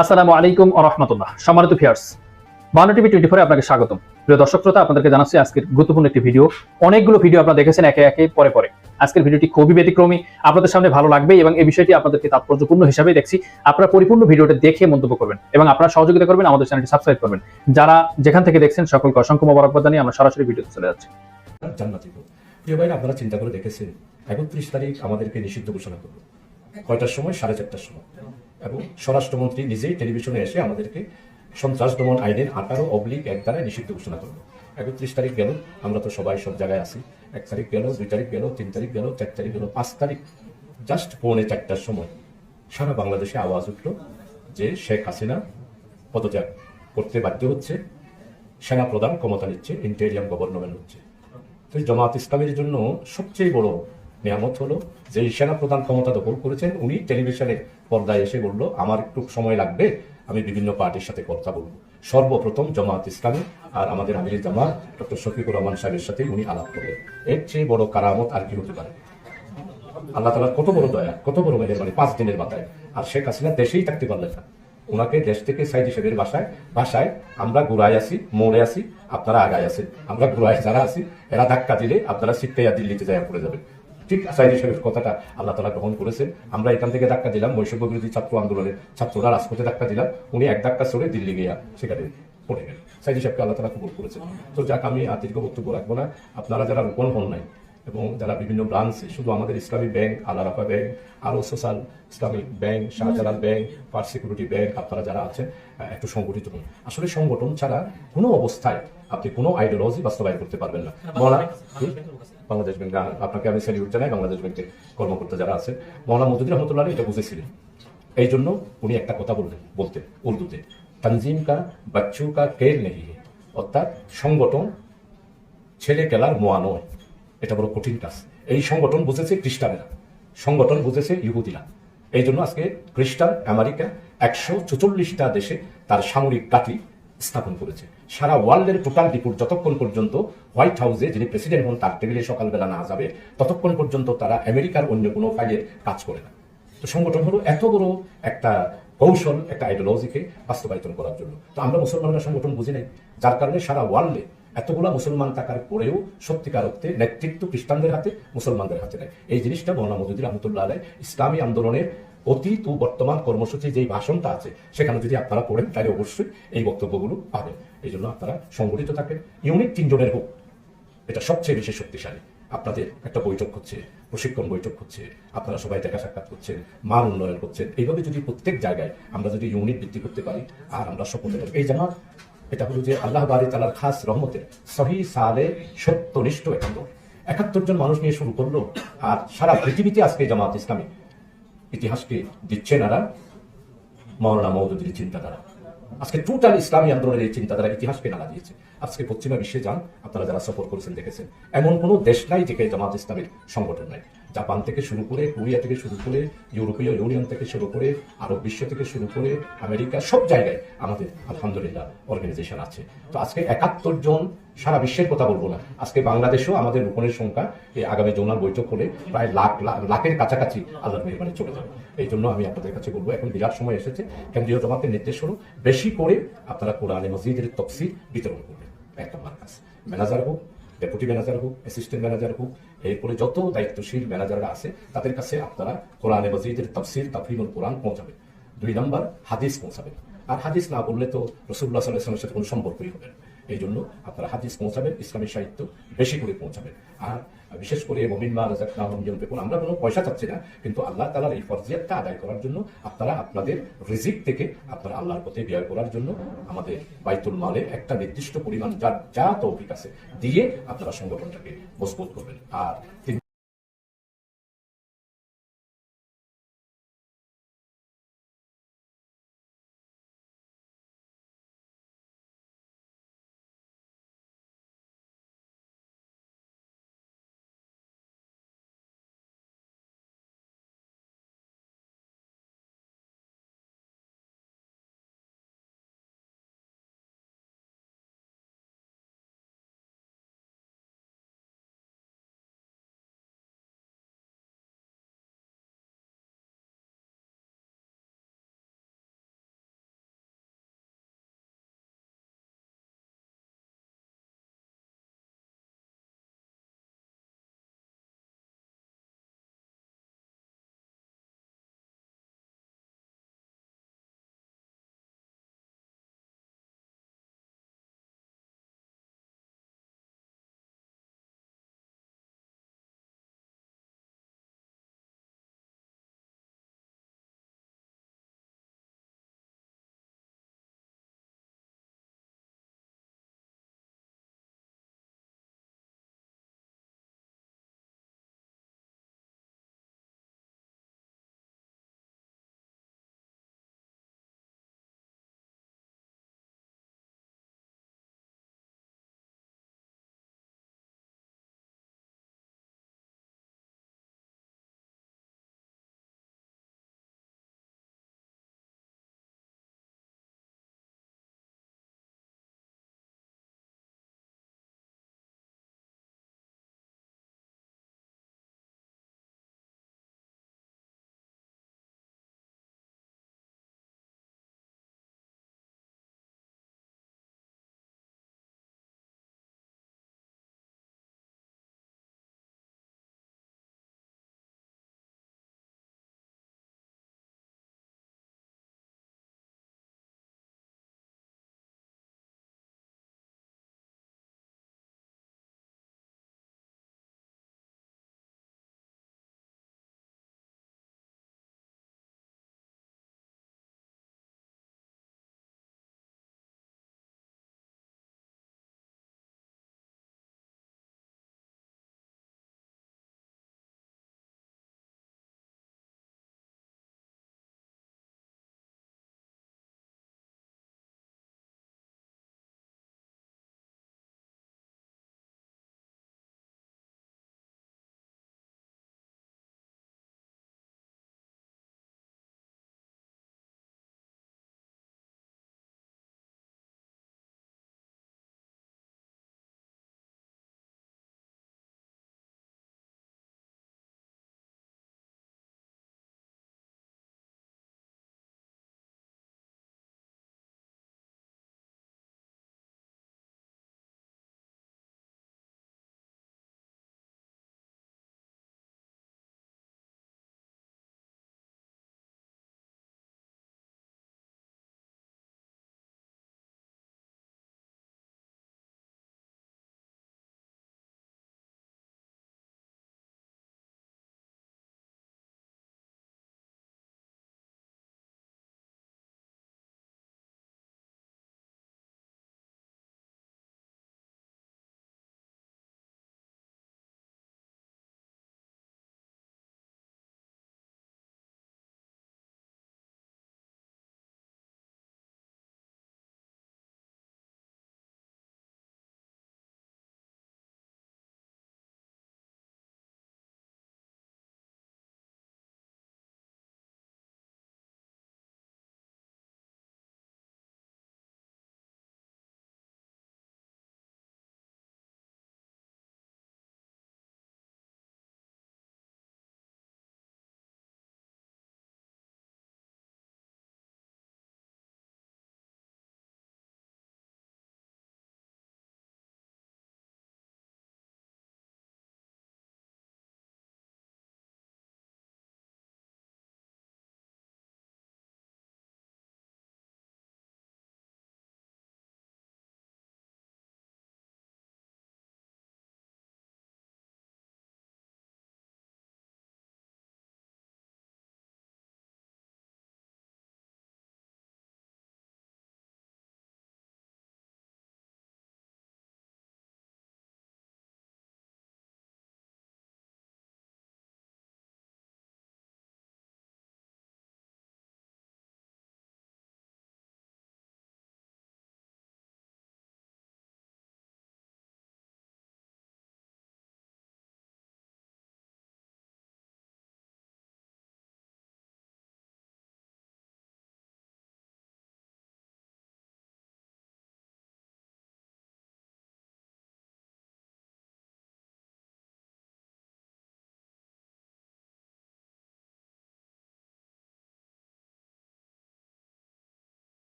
আসসালামু আলাইকুম রহমতুল্লাহ। সম্মানিত ভিউয়ার্স, বাংলা টিভি টোয়েন্টি ফোরে আপনাকে স্বাগতম। প্রিয় দর্শক শ্রোতা, আপনাদেরকে জানাচ্ছি আজকের গুরুত্বপূর্ণ একটি ভিডিও। অনেকগুলো ভিডিও আপনারা দেখেছেন একে একে, পরে পরে। আজকের ভিডিওটি খুবই ব্যতিক্রমী, আপনাদের সামনে ভালো লাগবে এবং এই বিষয়টি আপনাদেরকে তাৎপর্যপূর্ণ হিসাবে দেখছি। আপনারা পরিপূর্ণ ভিডিওটা দেখে মন্তব্য করবেন এবং আপনারা সহযোগিতা করবেন, আমাদের চ্যানেলটি সাবস্ক্রাইব করবেন। যারা যেখান থেকে দেখছেন, সকলকে অসংখ্য মোবারকবাদ জানিয়ে আমরা সরাসরি ভিডিওতে চলে যাচ্ছি। প্রিয় ভাই আপনারা চিন্তা করে দেখেছেন, একত্রিশ তারিখ আমাদেরকে নিষিদ্ধ ঘোষণা করল। কয়টার সময়? সাড়ে চারটার সময়। এবং স্বরাষ্ট্রমন্ত্রী নিজেই টেলিভিশনে এসে আমাদেরকে সন্ত্রাস দমন আইনের আঠারো অবলিক এক দ্বারায় নিষিদ্ধ ঘোষণা করল। একত্রিশ তারিখ গেল, আমরা তো সবাই সব জায়গায় আছি। এক তারিখ গেল, দুই তারিখ গেল, তিন তারিখ গেল, চার তারিখ গেল, পাঁচ তারিখ, জাস্ট পৌনে চারটার সময় সারা বাংলাদেশে আওয়াজ উঠল যে শেখ হাসিনা পদত্যাগ করতে বাধ্য হচ্ছে, সেনা প্রধান ক্ষমতা নিচ্ছে, ইন্টেরিয়াম গভর্নমেন্ট হচ্ছে। তো জামাত ইসলামের জন্য সবচেয়ে বড় নিয়ামত হলো যে সেনা প্রধান ক্ষমতা দখল করেছেন, উনি টেলিভিশনে পর্দায় এসে বলল, আমার একটু সময় লাগবে, আমি বিভিন্ন পার্টির সাথে কথা বলব। সর্বপ্রথম জামাত ইসলামী আর আমাদের আমির জামাত, ডক্টর শফিকুর রহমান সাহেবের সাথে উনি আলাপ করবেন এর চেয়ে বড় কারামত আর কি হতে পারে? আল্লাহ তালার কত বড় দয়া, কত বড় মেহেরবানি পাঁচ দিনের মাথায়। আর শেখ হাসিনা দেশেই থাকতে পারলেন না। ওনাকে দেশ থেকে সাইদি সাহেবের বাসায় বাসায় আমরা ঘুরাই আসি, মোড়ে আসি, আপনারা আগায় আছেন আমরা ঘুরাই যারা আছি, এরা ধাক্কা দিলে আপনারা শিখতেইয়া দিল্লিতে যায় পড়ে যাবেন। ঠিক সাইদি সাহেবের কথাটা আল্লাহ তালা গ্রহণ করেছেন আমরা এখান থেকে ধাক্কা দিলাম বৈষম্য বিরোধী ছাত্র আন্দোলনের ছাত্ররা রাজপথে ধাক্কা দিলাম উনি এক ধাক্কা চড়ে দিল্লি গিয়া সেখানে পড়ে গেলেন। সাইদি সাহেবকে আল্লাহ তালা কবুল করেছেন তো যাক আমি আর দীর্ঘ বক্তব্য রাখব না। আপনারা যারা রোপণ হন নাই এবং যারা বিভিন্ন ব্রাঞ্চে শুধু আমাদের ইসলামী ব্যাংক আলারাফা ব্যাংক আরও social Islamic bank Shahjalal bank first security bank আপনারা যারা আছেন একটু সংগঠিত হন আসলে সংগঠন ছাড়া কোনো অবস্থায় আপনি কোনো আইডিওলজি বাস্তবায়ন করতে পারবেন না? বাংলাদেশ ব্যাংক আপনাকে আমি স্যালিউট জানাই, বাংলাদেশ ব্যাংকের কর্মকর্তা যারা আছেন মৌলানা মজুদুর রহমতুল্লাহ এটা বুঝেছিলেন। এই জন্য উনি একটা কথা বললেন, বলতেন উর্দুতে, তনজিম কা বাচ্চু কা কের নেই অর্থাৎ সংগঠন ছেলে খেলার মোয়া নয়, এটা বড় কঠিন কাজ। এই সংগঠন বুঝেছে খ্রিস্টানেরা, সংগঠন বুঝেছে ইহুদিরা। এই জন্য আজকে খ্রিস্টান, আমেরিকা একশো চুচল্লিশটা দেশে তার সামরিক ঘাঁটি স্থাপন করেছে। সারা ওয়ার্ল্ডের টোটাল রিপোর্ট যতক্ষণ পর্যন্ত হোয়াইট হাউসে যিনি প্রেসিডেন্ট হন, তার টেবিলে সকালবেলা না যাবে, ততক্ষণ পর্যন্ত তারা আমেরিকার অন্য কোনো ফাইলের কাজ করে না। তো সংগঠন হলো এত বড় একটা কৌশল, একটা আইডিওলজিকে বাস্তবায়িত করার জন্য। তো আমরা মুসলমানরা সংগঠন বুঝি নাই। যার কারণে সারা ওয়ার্ল্ডে এতগুলা মুসলমান থাকার পরেও সত্যিকার অর্থে নেতৃত্ব খ্রিস্টানদের হাতে, মুসলমানদের হাতে নেয় এই জিনিসটা মৌলানা মজুদ্দিন রহমতুল্লাহ আলাই ইসলামী আন্দোলনের অতীত ও বর্তমান কর্মসূচি যেই ভাষণটা আছে, সেখানে যদি আপনারা পড়েন, তাহলে অবশ্যই এই বক্তব্যগুলো পাবেন। এই জন্য আপনারা সংগঠিত থাকেন ইউনিট তিনজনের হোক, এটা সবচেয়ে বেশি শক্তিশালী। আপনাদের একটা বৈঠক হচ্ছে, প্রশিক্ষণ বৈঠক হচ্ছে, আপনারা সবাই দেখা সাক্ষাৎ করছেন, মান উন্নয়ন করছেন। এইভাবে যদি প্রত্যেক জায়গায় আমরা যদি ইউনিট বৃদ্ধি করতে পারি, আর আমরা সফল এই জামাত, এটা হলো যে আল্লাহ বাড়ি তালার খাস রহমতের সহি সালে সত্যনিষ্ঠ একাত্তর। একাত্তর জন মানুষ নিয়ে শুরু করল, আর সারা পৃথিবীতে আজকে জামাত ইসলামী ইতিহাসকে দিচ্ছে নারা মৌলানা মৌদুদির চিন্তাধারা। আজকে টোটাল ইসলামী আন্দোলনের এই চিন্তাধারা ইতিহাসকে নাড়া দিয়েছে। আজকে পশ্চিমা বিশ্বে যান, আপনারা যারা সফর করেছেন, দেখেছেন। এমন কোনো দেশ নাই যেখানে জামাত ইসলামের সংগঠন নাই। জাপান থেকে শুরু করে কোরিয়া থেকে শুরু করে ইউরোপীয় ইউনিয়ন থেকে শুরু করে আরব বিশ্ব থেকে শুরু করে আমেরিকা, সব জায়গায় আমাদের আলহামদুলিল্লাহ অর্গানাইজেশন আছে। তো আজকে একাত্তর জন সারা বিশ্বের কথা বলব না। আজকে বাংলাদেশেও আমাদের রোপণের সংখ্যা এই আগামী যৌনার বৈঠক হলে প্রায় লাখ, লাখ- লাখের কাছাকাছি আল্লাহ মেহরবানি চলে যাবে। এই জন্য আমি আপনাদের কাছে বলব, এখন বিরাট সময় এসেছে। কেন্দ্রীয় জমাতের নির্দেশ হলো বেশি করে আপনারা কোরআনে মসজিদের তফসিল বিতরণ করবেন। এক নম্বর কাজ, ম্যানেজার হোক ডেপুটি ম্যানেজার হোক অ্যাসিস্ট্যান্ট ম্যানেজার হোক, এরপরে যত দায়িত্বশীল ম্যানেজাররা আছে, তাদের কাছে আপনারা কোরআনে মজিদের তফসিল তাফরিমুল কোরআন পৌঁছাবেন। দুই নম্বর, হাদিস পৌঁছাবেন। আর হাদিস না বললে তো রসুল্লাহ সাল্লাহ সাথে কোনো সম্পর্কই হবে না। এই জন্য আপনারা হাদিস পৌঁছাবেন ইসলামী সাহিত্য বেশি করে পৌঁছাবেন। আর বিশেষ করে মমিন মা রাজাক নাহম দেখুন আমরা কোনো পয়সা চাচ্ছি না, কিন্তু আল্লাহ তালার এই ফরজিয়াতটা আদায় করার জন্য আপনারা আপনাদের রিজিক থেকে আপনারা আল্লাহর পথে ব্যয় করার জন্য আমাদের বাইতুল মালে একটা নির্দিষ্ট পরিমাণ যার যা তৌফিক আছে, দিয়ে আপনারা সংগঠনটাকে মজবুত করবেন। আর